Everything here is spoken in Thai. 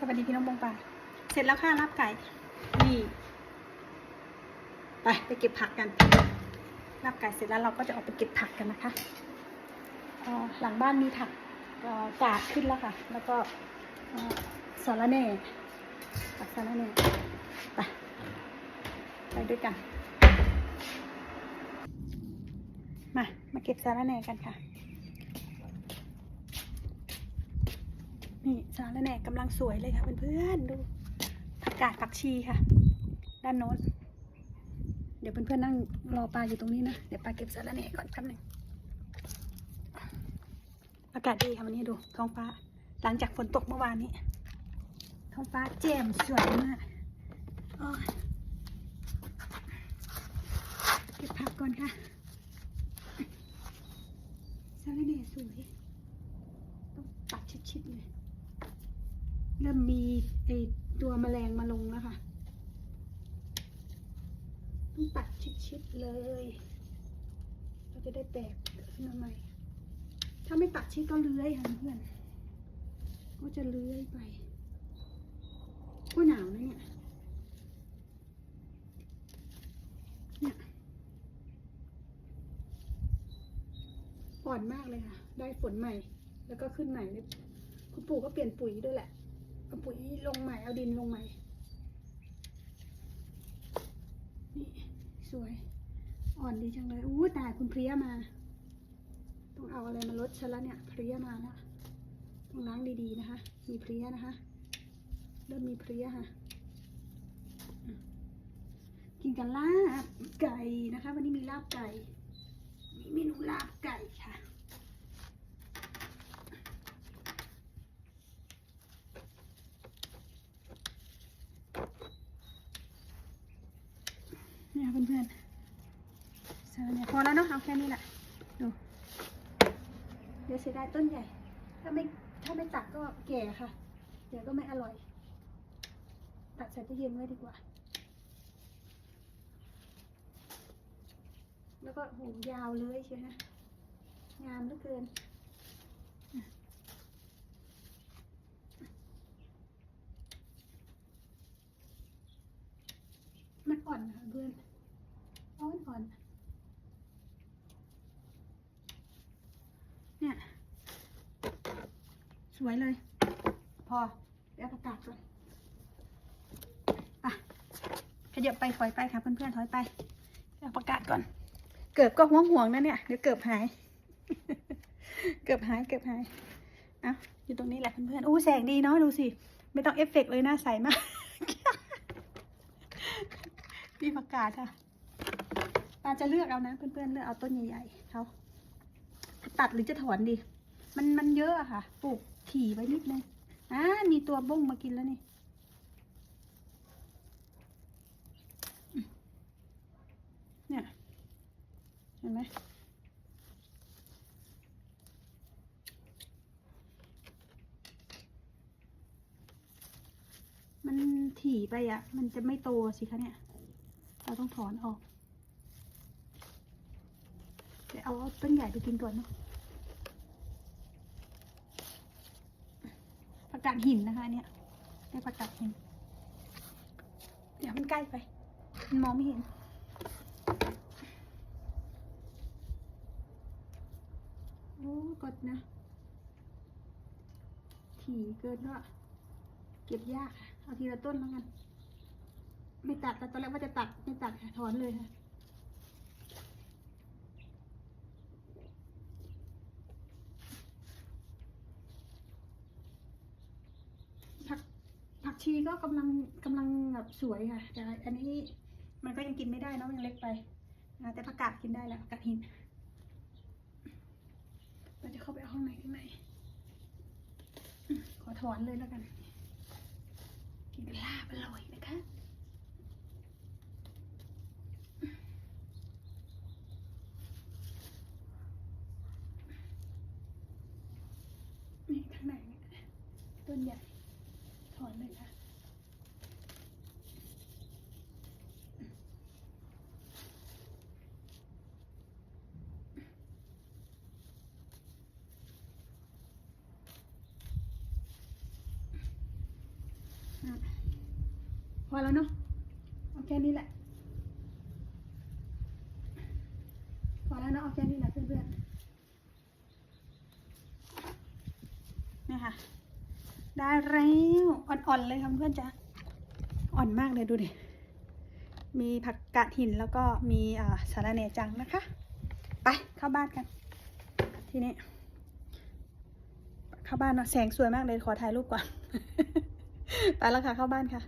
สวัสดีพี่น้องบงป่าเสร็จแล้วค่ะลาบไก่ นี่ ไปไปเก็บผักกันลาบไก่เสร็จแล้วเราก็จะออกไปเก็บผักกันนะคะหลังบ้านมีผักกาดขึ้นแล้วค่ะ แล้วก็สาระแหน่ผักสาระแหน่ไปไปด้วยกัน มา มาเก็บสาระแหน่กันค่ะ นี่สาระแหน่กำลังสวยเลยค่ะเพื่อนๆดูผักกาดผักชีค่ะ ด้านโน้น เดี๋ยวเพื่อนๆนั่งรอปลาอยู่ตรงนี้นะ เดี๋ยวปลาเก็บสาระแหน่ก่อนแป๊บหนึงอากาศดีค่ะวันนี้ดูท้องฟ้า หลังจากฝนตกเมื่อวานนี้ ท้องฟ้าแจ่มสวยมากเก็บผักก่อนค่ะสาระแหน่สวย ต้องตัดชิดๆเลย เริ่มมีไอ แมลงมาลงแล้วค่ะต้องตัดชิดๆเลย เราจะได้แตกขึ้นมาใหม่ถ้าไม่ตัดชิดก็เลื้อยค่ะเพื่อน ก็จะเลื้อยไปก็หนาวนะเนี่ยเนี่ยอ่อนมากเลยค่ะ ได้ฝนใหม่ แล้วก็ขึ้นใหม่เลยคุณปู่ก็เปลี่ยนปุ๋ยด้วยแหละ เอาปุ๋ยลงใหม่ เอาดินลงใหม่ นี่สวย อ่อนดีจังเลย อู้ตายคุณเพลี้ยมา ต้องเอาอะไรมาลดฉันแล้วเนี่ย เพลี้ยมาแล้ว ต้องล้างดีๆนะคะ มีเพลี้ยนะคะ เริ่มมีเพลี้ยค่ะ กินกันลาบไก่นะคะ วันนี้มีลาบไก่ มีเมนูลาบไก่ค่ะ เนี่ยเพื่อนๆเสือเนี่ยพอแล้วเนาะเอาแค่นี้แหละดูเดี๋ยวเสียดายต้นใหญ่ ถ้าไม่ถ้าไม่ตัดก็แก่ค่ะ เดี๋ยวก็ไม่อร่อย ตัดใส่ตู้เย็นไว้ดีกว่า แล้วก็โหยาวเลยใช่ไหมงามเหลือเกินอ่อนค่ะเพื่อนอ่อนอ่อน เนี่ย สวยเลย พอเดี๋ยวประกาศก่อนไปขยับไปถอยไปค่ะเพื่อนๆถอยไปเดี๋ยวประกาศก่อน เกือบก็ห่วงห่วงนะเนี่ยเดี๋ยวเกือบหาย เกือบหายเกือบหายอ้าอยู่ตรงนี้แหละเพื่อนๆอู้แสงดีเนาะดูสิ ไม่ต้องเอฟเฟกต์เลยน้าใสมากพี่ประกาศค่ะปาจะเลือกเอานะเพื่อนๆเลือกเอาต้นใหญ่ๆเขาตัดหรือจะถอนดี มันมันเยอะอะค่ะปลูก ถี่ไว้นิดนึงอ่ามีตัวบ้งมากินแล้วนี่เนี่ยเห็นไหมมันถี่ไปอะ มันจะไม่โตสิคะเนี่ย เราต้องถอนออก เดี๋ยวเอาต้นใหญ่ไปกินก่อนเนาะ กาดหินนะคะเนี่ยได้ผักกาดหิน เดี๋ยวมันใกล้ไป มันมองไม่เห็น โอ้กดนะ ถี่เกินก็เก็บยากค่ะ เอาทีละต้นแล้วกัน ไม่ตัดแต่ตอนแรกว่าจะตัด ไม่ตัดค่ะ ถอนเลยค่ะ ผักผัก ชีก็กำลังกำลังแบบสวยค่ะ แต่อันนี้มันก็ยังกินไม่ได้เนอะยังเล็กไปแต่ผักกาดกินได้แล้วผักกาดหินเราจะเข้าไปเอาห้องไหนข้างในขอถอนเลยแล้วกัน กินกันลาบอร่อยนะคะนี่ข้างในเนี่ยต้นใหญ่ ถอนเลยค่ะพอแล้วเนาะเอาแค่นี้แหละ พอแล้วเนาะเอาแค่นี้แหละเพื่อนๆนี่ค่ะ ได้แล้ว อ่อนๆเลยค่ะเพื่อนจ้ะอ่อนมากเลยดูดิ มีผักกาดหินแล้วก็มีสาระแหน่จังนะคะ ไปเข้าบ้านกัน ทีนี้ เข้าบ้านเนาะแสงสวยมากเลยขอถ่ายรูปก่อน ไปแล้วค่ะเข้าบ้านค่ะ